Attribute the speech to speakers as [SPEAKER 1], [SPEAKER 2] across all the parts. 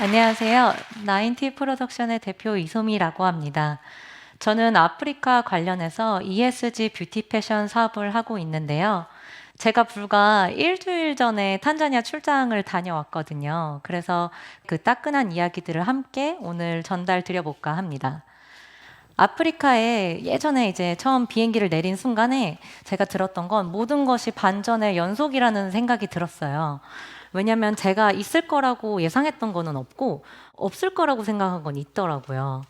[SPEAKER 1] 안녕하세요. 나인티 프로덕션의 대표 이소미라고 합니다. 저는 아프리카 관련해서 ESG 뷰티 패션 사업을 하고 있는데요. 제가 불과 일주일 전에 탄자니아 출장을 다녀왔거든요. 그래서 그 따끈한 이야기들을 함께 오늘 전달 드려볼까 합니다. 아프리카에 예전에 이제 처음 비행기를 내린 순간에 제가 들었던 건 모든 것이 반전의 연속이라는 생각이 들었어요. 왜냐하면 제가 있을 거라고 예상했던 거는 없고 없을 거라고 생각한 건 있더라고요.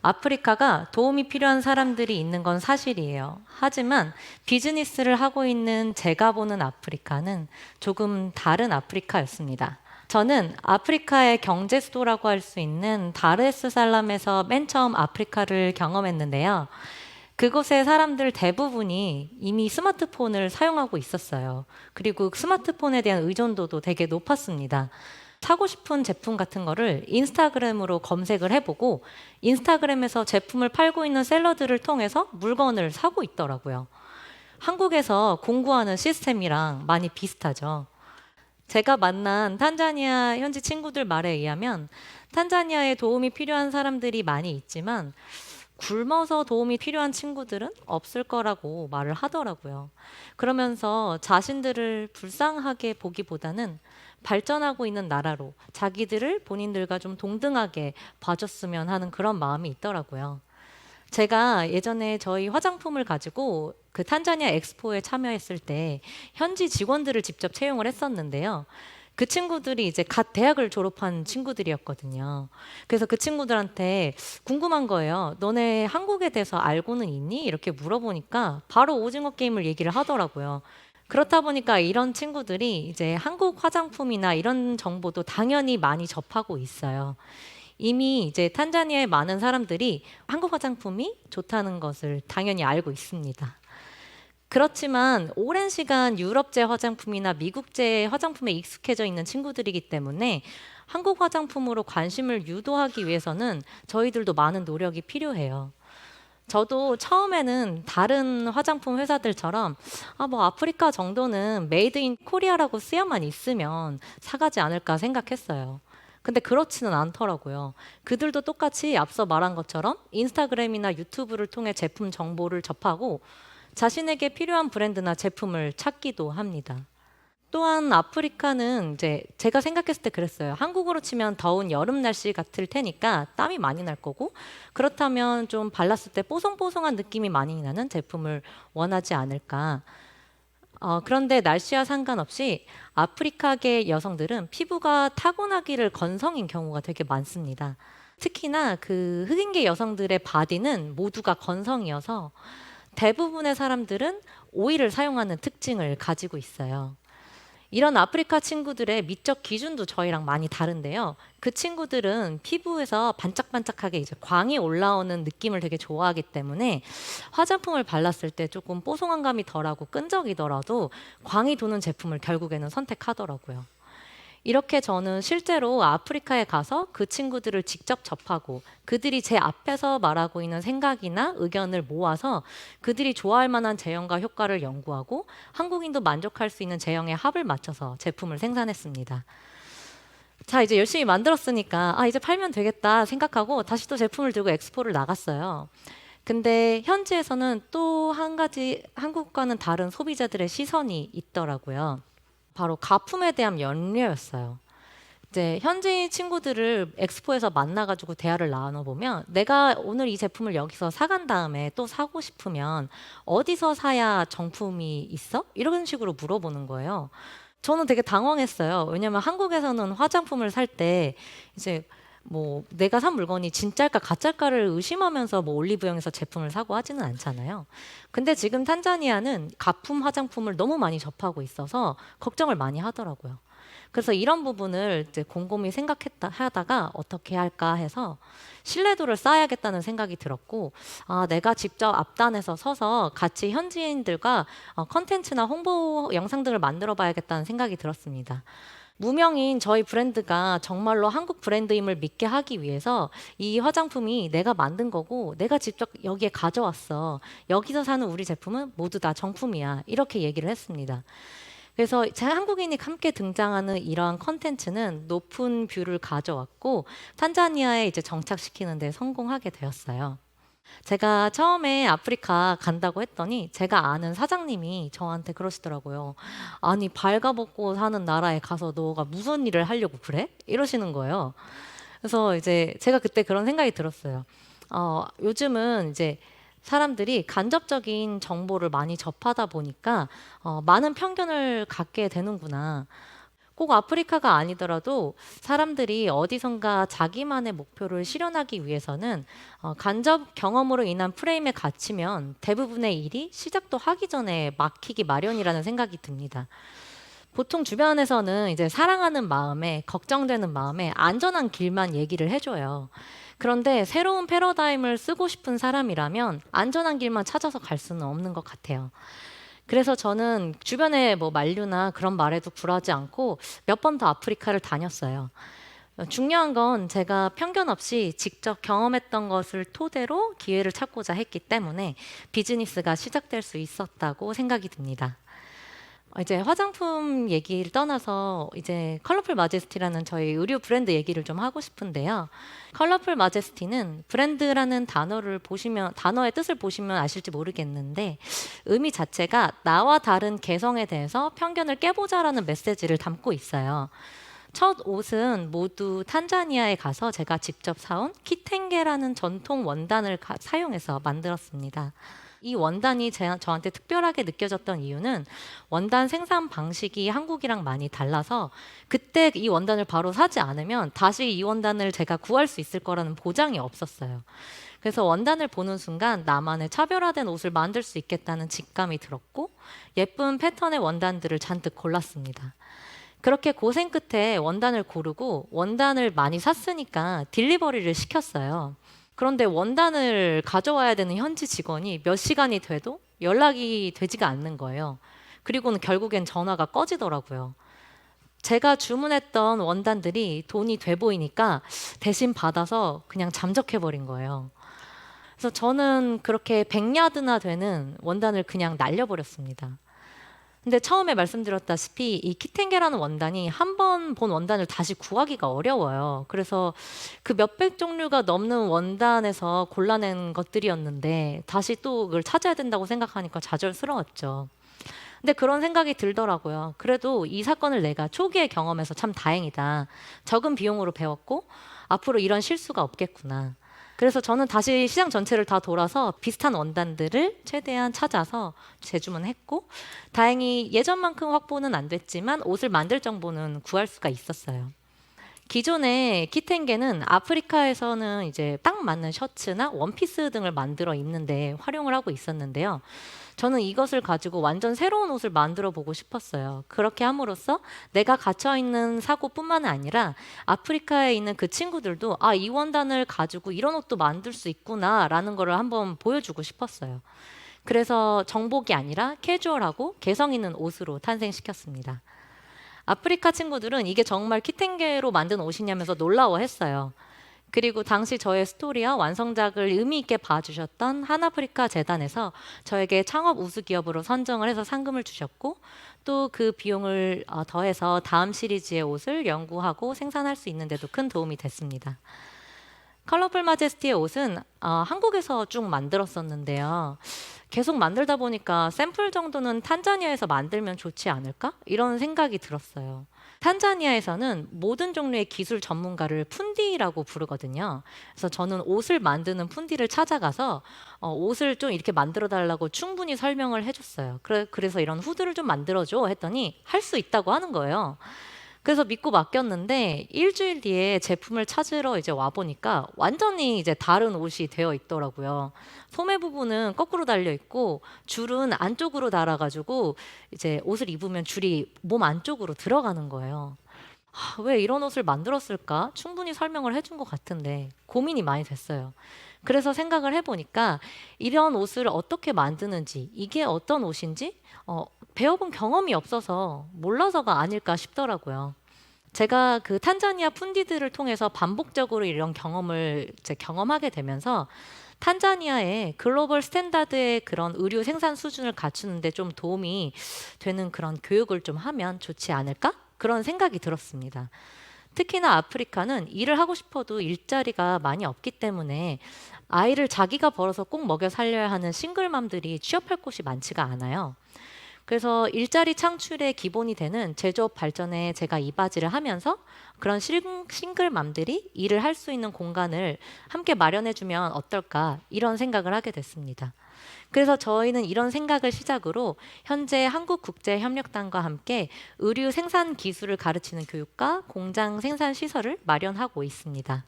[SPEAKER 1] 아프리카가 도움이 필요한 사람들이 있는 건 사실이에요. 하지만 비즈니스를 하고 있는 제가 보는 아프리카는 조금 다른 아프리카였습니다. 저는 아프리카의 경제 수도라고 할 수 있는 다르에스 살람에서 맨 처음 아프리카를 경험했는데요. 그곳의 사람들 대부분이 이미 스마트폰을 사용하고 있었어요. 그리고 스마트폰에 대한 의존도도 되게 높았습니다. 사고 싶은 제품 같은 거를 인스타그램으로 검색을 해보고 인스타그램에서 제품을 팔고 있는 셀러들을 통해서 물건을 사고 있더라고요. 한국에서 공구하는 시스템이랑 많이 비슷하죠. 제가 만난 탄자니아 현지 친구들 말에 의하면 탄자니아에 도움이 필요한 사람들이 많이 있지만 굶어서 도움이 필요한 친구들은 없을 거라고 말을 하더라고요. 그러면서 자신들을 불쌍하게 보기보다는 발전하고 있는 나라로 자기들을 본인들과 좀 동등하게 봐줬으면 하는 그런 마음이 있더라고요. 제가 예전에 저희 화장품을 가지고 그 탄자니아 엑스포에 참여했을 때 현지 직원들을 직접 채용을 했었는데요. 그 친구들이 이제 갓 대학을 졸업한 친구들이었거든요. 그래서 그 친구들한테 궁금한 거예요. 너네 한국에 대해서 알고는 있니? 이렇게 물어보니까 바로 오징어 게임을 얘기를 하더라고요. 그렇다 보니까 이런 친구들이 이제 한국 화장품이나 이런 정보도 당연히 많이 접하고 있어요. 이미 이제 탄자니아의 많은 사람들이 한국 화장품이 좋다는 것을 당연히 알고 있습니다. 그렇지만 오랜 시간 유럽제 화장품이나 미국제 화장품에 익숙해져 있는 친구들이기 때문에 한국 화장품으로 관심을 유도하기 위해서는 저희들도 많은 노력이 필요해요. 저도 처음에는 다른 화장품 회사들처럼 아 뭐 아프리카 정도는 메이드 인 코리아라고 쓰여만 있으면 사가지 않을까 생각했어요. 근데 그렇지는 않더라고요. 그들도 똑같이 앞서 말한 것처럼 인스타그램이나 유튜브를 통해 제품 정보를 접하고 자신에게 필요한 브랜드나 제품을 찾기도 합니다. 또한 아프리카는 이제 제가 생각했을 때 그랬어요. 한국으로 치면 더운 여름 날씨 같을 테니까 땀이 많이 날 거고 그렇다면 좀 발랐을 때 뽀송뽀송한 느낌이 많이 나는 제품을 원하지 않을까. 어, 그런데 날씨와 상관없이 아프리카계 여성들은 피부가 타고나기를 건성인 경우가 되게 많습니다. 특히나 그 흑인계 여성들의 바디는 모두가 건성이어서 대부분의 사람들은 오일을 사용하는 특징을 가지고 있어요. 이런 아프리카 친구들의 미적 기준도 저희랑 많이 다른데요. 그 친구들은 피부에서 반짝반짝하게 이제 광이 올라오는 느낌을 되게 좋아하기 때문에 화장품을 발랐을 때 조금 뽀송한 감이 덜하고 끈적이더라도 광이 도는 제품을 결국에는 선택하더라고요. 이렇게 저는 실제로 아프리카에 가서 그 친구들을 직접 접하고 그들이 제 앞에서 말하고 있는 생각이나 의견을 모아서 그들이 좋아할 만한 제형과 효과를 연구하고 한국인도 만족할 수 있는 제형의 합을 맞춰서 제품을 생산했습니다. 자, 이제 열심히 만들었으니까 아, 이제 팔면 되겠다 생각하고 다시 또 제품을 들고 엑스포를 나갔어요. 근데 현지에서는 또 한 가지 한국과는 다른 소비자들의 시선이 있더라고요. 바로 가품에 대한 연료였어요. 이제 현지 친구들을 엑스포에서 만나가지고 대화를 나눠 보면 내가 오늘 이 제품을 여기서 사간 다음에 또 사고 싶으면 어디서 사야 정품이 있어? 이런 식으로 물어보는 거예요. 저는 되게 당황했어요. 왜냐면 한국에서는 화장품을 살 때 이제 뭐 내가 산 물건이 진짜일까 가짜일까를 의심하면서 뭐 올리브영에서 제품을 사고 하지는 않잖아요. 근데 지금 탄자니아는 가품 화장품을 너무 많이 접하고 있어서 걱정을 많이 하더라고요. 그래서 이런 부분을 이제 곰곰이 생각했다 하다가 어떻게 할까 해서 신뢰도를 쌓아야겠다는 생각이 들었고 아 내가 직접 앞단에서 서서 같이 현지인들과 어, 컨텐츠나 홍보 영상들을 만들어 봐야겠다는 생각이 들었습니다. 무명인 저희 브랜드가 정말로 한국 브랜드임을 믿게 하기 위해서 이 화장품이 내가 만든 거고 내가 직접 여기에 가져왔어. 여기서 사는 우리 제품은 모두 다 정품이야. 이렇게 얘기를 했습니다. 그래서 제 한국인이 함께 등장하는 이러한 컨텐츠는 높은 뷰를 가져왔고 탄자니아에 이제 정착시키는 데 성공하게 되었어요. 제가 처음에 아프리카 간다고 했더니 제가 아는 사장님이 저한테 그러시더라고요. 아니 발가벗고 사는 나라에 가서 너가 무슨 일을 하려고 그래? 이러시는 거예요. 그래서 이제 제가 그때 그런 생각이 들었어요. 어, 요즘은 이제 사람들이 간접적인 정보를 많이 접하다 보니까 어, 많은 편견을 갖게 되는구나. 꼭 아프리카가 아니더라도 사람들이 어디선가 자기만의 목표를 실현하기 위해서는 어, 간접 경험으로 인한 프레임에 갇히면 대부분의 일이 시작도 하기 전에 막히기 마련이라는 생각이 듭니다. 보통 주변에서는 이제 사랑하는 마음에 걱정되는 마음에 안전한 길만 얘기를 해줘요. 그런데 새로운 패러다임을 쓰고 싶은 사람이라면 안전한 길만 찾아서 갈 수는 없는 것 같아요. 그래서 저는 주변에 뭐 만류나 그런 말에도 굴하지 않고 몇 번 더 아프리카를 다녔어요. 중요한 건 제가 편견 없이 직접 경험했던 것을 토대로 기회를 찾고자 했기 때문에 비즈니스가 시작될 수 있었다고 생각이 듭니다. 이제 화장품 얘기를 떠나서 이제 컬러풀 마제스티라는 저희 의류 브랜드 얘기를 좀 하고 싶은데요. 컬러풀 마제스티는 브랜드라는 단어를 보시면 단어의 뜻을 보시면 아실지 모르겠는데 의미 자체가 나와 다른 개성에 대해서 편견을 깨보자라는 메시지를 담고 있어요. 첫 옷은 모두 탄자니아에 가서 제가 직접 사온 키텐게라는 전통 원단을 가- 사용해서 만들었습니다. 이 원단이 제, 저한테 특별하게 느껴졌던 이유는 원단 생산 방식이 한국이랑 많이 달라서 그때 이 원단을 바로 사지 않으면 다시 이 원단을 제가 구할 수 있을 거라는 보장이 없었어요. 그래서 원단을 보는 순간 나만의 차별화된 옷을 만들 수 있겠다는 직감이 들었고 예쁜 패턴의 원단들을 잔뜩 골랐습니다. 그렇게 고생 끝에 원단을 고르고 원단을 많이 샀으니까 딜리버리를 시켰어요. 그런데 원단을 가져와야 되는 현지 직원이 몇 시간이 돼도 연락이 되지가 않는 거예요. 그리고는 결국엔 전화가 꺼지더라고요. 제가 주문했던 원단들이 돈이 돼 보이니까 대신 받아서 그냥 잠적해 버린 거예요. 그래서 저는 그렇게 100야드나 되는 원단을 그냥 날려버렸습니다. 근데 처음에 말씀드렸다시피 이 키텐게라는 원단이 한 번 본 원단을 다시 구하기가 어려워요. 그래서 그 몇백 종류가 넘는 원단에서 골라낸 것들이었는데 다시 또 그걸 찾아야 된다고 생각하니까 좌절스러웠죠. 근데 그런 생각이 들더라고요. 그래도 이 사건을 내가 초기에 경험해서 참 다행이다. 적은 비용으로 배웠고 앞으로 이런 실수가 없겠구나. 그래서 저는 다시 시장 전체를 다 돌아서 비슷한 원단들을 최대한 찾아서 재주문했고 다행히 예전만큼 확보는 안 됐지만 옷을 만들 정보는 구할 수가 있었어요. 기존의 키텐게는 아프리카에서는 이제 딱 맞는 셔츠나 원피스 등을 만들어 입는데 활용을 하고 있었는데요. 저는 이것을 가지고 완전 새로운 옷을 만들어 보고 싶었어요. 그렇게 함으로써 내가 갇혀 있는 사고뿐만 아니라 아프리카에 있는 그 친구들도 아, 이 원단을 가지고 이런 옷도 만들 수 있구나라는 거를 한번 보여주고 싶었어요. 그래서 정복이 아니라 캐주얼하고 개성 있는 옷으로 탄생시켰습니다. 아프리카 친구들은 이게 정말 키텐게로 만든 옷이냐면서 놀라워했어요. 그리고 당시 저의 스토리와 완성작을 의미 있게 봐주셨던 한아프리카 재단에서 저에게 창업 우수 기업으로 선정을 해서 상금을 주셨고 또 그 비용을 어, 더해서 다음 시리즈의 옷을 연구하고 생산할 수 있는데도 큰 도움이 됐습니다. 컬러풀 마제스티의 옷은 어, 한국에서 쭉 만들었었는데요. 계속 만들다 보니까 샘플 정도는 탄자니아에서 만들면 좋지 않을까? 이런 생각이 들었어요. 탄자니아에서는 모든 종류의 기술 전문가를 푼디라고 부르거든요. 그래서 저는 옷을 만드는 푼디를 찾아가서 어, 옷을 좀 이렇게 만들어 달라고 충분히 설명을 해줬어요. 그래, 그래서 이런 후드를 좀 만들어줘 했더니 할 수 있다고 하는 거예요. 그래서 믿고 맡겼는데 일주일 뒤에 제품을 찾으러 이제 와 보니까 완전히 이제 다른 옷이 되어 있더라고요. 소매 부분은 거꾸로 달려 있고 줄은 안쪽으로 달아 가지고 이제 옷을 입으면 줄이 몸 안쪽으로 들어가는 거예요. 아, 왜 이런 옷을 만들었을까? 충분히 설명을 해준 것 같은데 고민이 많이 됐어요. 그래서 생각을 해보니까 이런 옷을 어떻게 만드는지 이게 어떤 옷인지 어, 배워본 경험이 없어서 몰라서가 아닐까 싶더라고요. 제가 그 탄자니아 푼디들을 통해서 반복적으로 이런 경험을 이제 경험하게 되면서 탄자니아의 글로벌 스탠다드의 그런 의료 생산 수준을 갖추는데 좀 도움이 되는 그런 교육을 좀 하면 좋지 않을까? 그런 생각이 들었습니다. 특히나 아프리카는 일을 하고 싶어도 일자리가 많이 없기 때문에 아이를 자기가 벌어서 꼭 먹여 살려야 하는 싱글맘들이 취업할 곳이 많지가 않아요. 그래서 일자리 창출의 기본이 되는 제조업 발전에 제가 이바지를 하면서 그런 싱- 싱글맘들이 일을 할 수 있는 공간을 함께 마련해주면 어떨까 이런 생각을 하게 됐습니다. 그래서 저희는 이런 생각을 시작으로 현재 한국국제협력단과 함께 의류 생산 기술을 가르치는 교육과 공장 생산 시설을 마련하고 있습니다.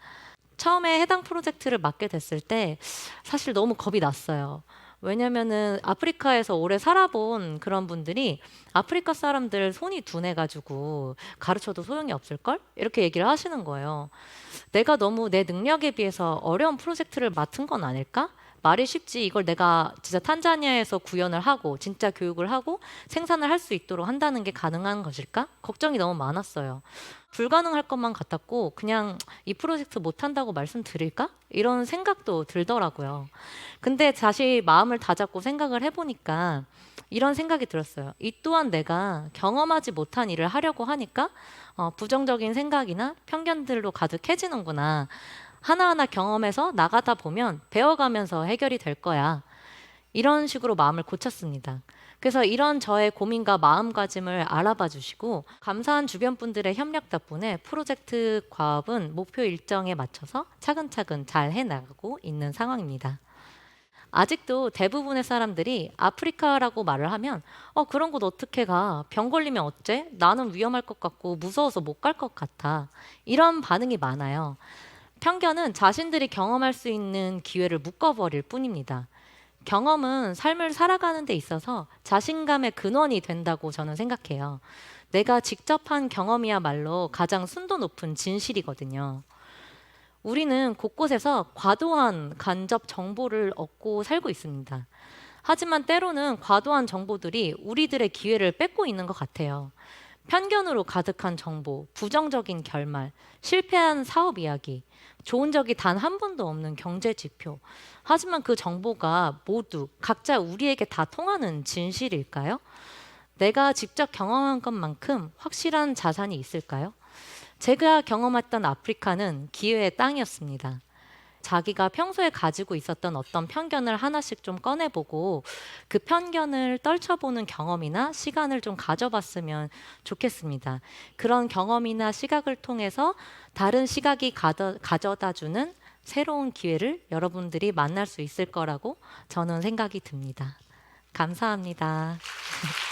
[SPEAKER 1] 처음에 해당 프로젝트를 맡게 됐을 때 사실 너무 겁이 났어요. 왜냐면은 아프리카에서 오래 살아본 그런 분들이 아프리카 사람들 손이 둔해가지고 가르쳐도 소용이 없을걸? 이렇게 얘기를 하시는 거예요. 내가 너무 내 능력에 비해서 어려운 프로젝트를 맡은 건 아닐까? 말이 쉽지 이걸 내가 진짜 탄자니아에서 구현을 하고 진짜 교육을 하고 생산을 할 수 있도록 한다는 게 가능한 것일까? 걱정이 너무 많았어요. 불가능할 것만 같았고 그냥 이 프로젝트 못 한다고 말씀드릴까? 이런 생각도 들더라고요. 근데 다시 마음을 다잡고 생각을 해보니까 이런 생각이 들었어요. 이 또한 내가 경험하지 못한 일을 하려고 하니까 어, 부정적인 생각이나 편견들로 가득해지는구나. 하나하나 경험해서 나가다 보면 배워가면서 해결이 될 거야. 이런 식으로 마음을 고쳤습니다. 그래서 이런 저의 고민과 마음가짐을 알아봐 주시고 감사한 주변 분들의 협력 덕분에 프로젝트 과업은 목표 일정에 맞춰서 차근차근 잘 해나가고 있는 상황입니다. 아직도 대부분의 사람들이 아프리카라고 말을 하면 어 그런 곳 어떻게 가? 병 걸리면 어째? 나는 위험할 것 같고 무서워서 못 갈 것 같아. 이런 반응이 많아요. 편견은 자신들이 경험할 수 있는 기회를 묶어버릴 뿐입니다. 경험은 삶을 살아가는 데 있어서 자신감의 근원이 된다고 저는 생각해요. 내가 직접 한 경험이야말로 가장 순도 높은 진실이거든요. 우리는 곳곳에서 과도한 간접 정보를 얻고 살고 있습니다. 하지만 때로는 과도한 정보들이 우리들의 기회를 뺏고 있는 것 같아요. 편견으로 가득한 정보, 부정적인 결말, 실패한 사업 이야기, 좋은 적이 단 한 번도 없는 경제 지표. 하지만 그 정보가 모두 각자 우리에게 다 통하는 진실일까요? 내가 직접 경험한 것만큼 확실한 자산이 있을까요? 제가 경험했던 아프리카는 기회의 땅이었습니다. 자기가 평소에 가지고 있었던 어떤 편견을 하나씩 좀 꺼내보고 그 편견을 떨쳐보는 경험이나 시간을 좀 가져봤으면 좋겠습니다. 그런 경험이나 시각을 통해서 다른 시각이 가져, 가져다주는 새로운 기회를 여러분들이 만날 수 있을 거라고 저는 생각이 듭니다. 감사합니다.